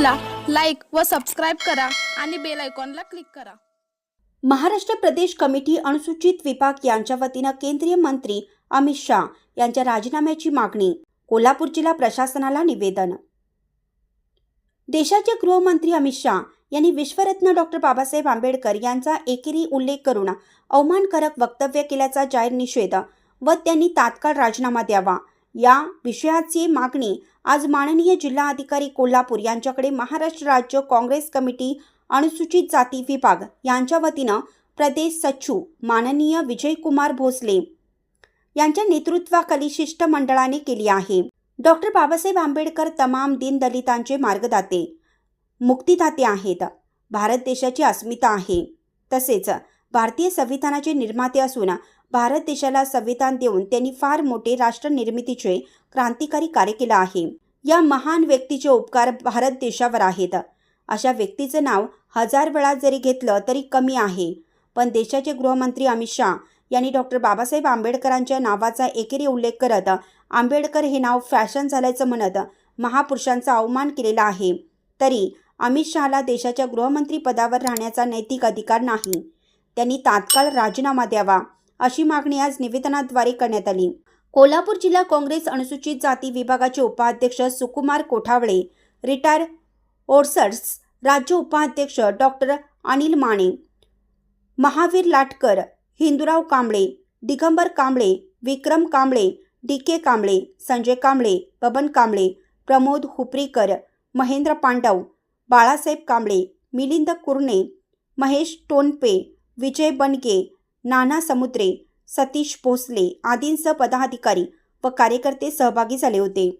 Like व subscribe करा आणि बेल आयकॉनला क्लिक करा. महाराष्ट्र प्रदेश कमिटी अनुसूचित विभाग यांच्या वतीनं केंद्रीय मंत्री अमित शाह यांच्या राजीनाम्याची मागणी कोल्हापूर जिल्हा प्रशासनाला निवेदन. देशाचे गृहमंत्री अमित शाह यांनी विश्वरत्न डॉक्टर बाबासाहेब आंबेडकर यांचा एकेरी उल्लेख करून अवमानकारक वक्तव्य केल्याचा जाहीर निषेध व त्यांनी तात्काळ राजीनामा द्यावा. या विषयाची मागणी आज माननीय जिल्हाधिकारी कोल्हापूर यांच्याकडे महाराष्ट्र राज्य काँग्रेस कमिटी अनुसूचित जाती विभाग यांच्या वतीनं प्रदेश सचिव माननीय विजयकुमार भोसले यांच्या नेतृत्वाखाली शिष्टमंडळाने केली आहे. डॉक्टर बाबासाहेब आंबेडकर तमाम दीनदलितांचे मार्गदाते मुक्तिदाते आहेत. भारत देशाची अस्मिता आहे. तसेच भारतीय संविधानाचे निर्माते असून भारत देशाला संविधान देऊन त्यांनी फार मोठे राष्ट्र निर्मितीचे क्रांतिकारी कार्य केलं आहे. या महान व्यक्तीचे उपकार भारत देशावर आहेत. अशा व्यक्तीचं नाव हजार वेळा जरी घेतलं तरी कमी आहे. पण देशाचे गृहमंत्री अमित शाह यांनी डॉक्टर बाबासाहेब आंबेडकरांच्या नावाचा एकेरी उल्लेख करत आंबेडकर हे नाव फॅशन झाल्याचं म्हणत महापुरुषांचा अवमान केलेला आहे. तरी अमित शहाला देशाच्या गृहमंत्री पदावर राहण्याचा नैतिक अधिकार नाही. त्यांनी तात्काळ राजीनामा द्यावा. अशी मागणी आज निवेदनाद्वारे करण्यात आली. कोल्हापूर जिल्हा काँग्रेस अनुसूचित जाती विभागाचे उपाध्यक्ष सुकुमार कोठावळे रिटायर ओर्सर्स राज्य उपाध्यक्ष doctor Anil Mane Mahavir Latkar Hindurao Kamble Digambar Kamble Vikram Kamble D K Kamble Sanjay Kamble Baban Kamble Pramod Huparikar Mahendra Pandav Balasaheb Kamble Milind Kurne Mahesh Tonpe Vijay Banage Nana Samudre Satish Bhosale आदींसह पदाधिकारी व कार्यकर्ते सहभागी झाले होते.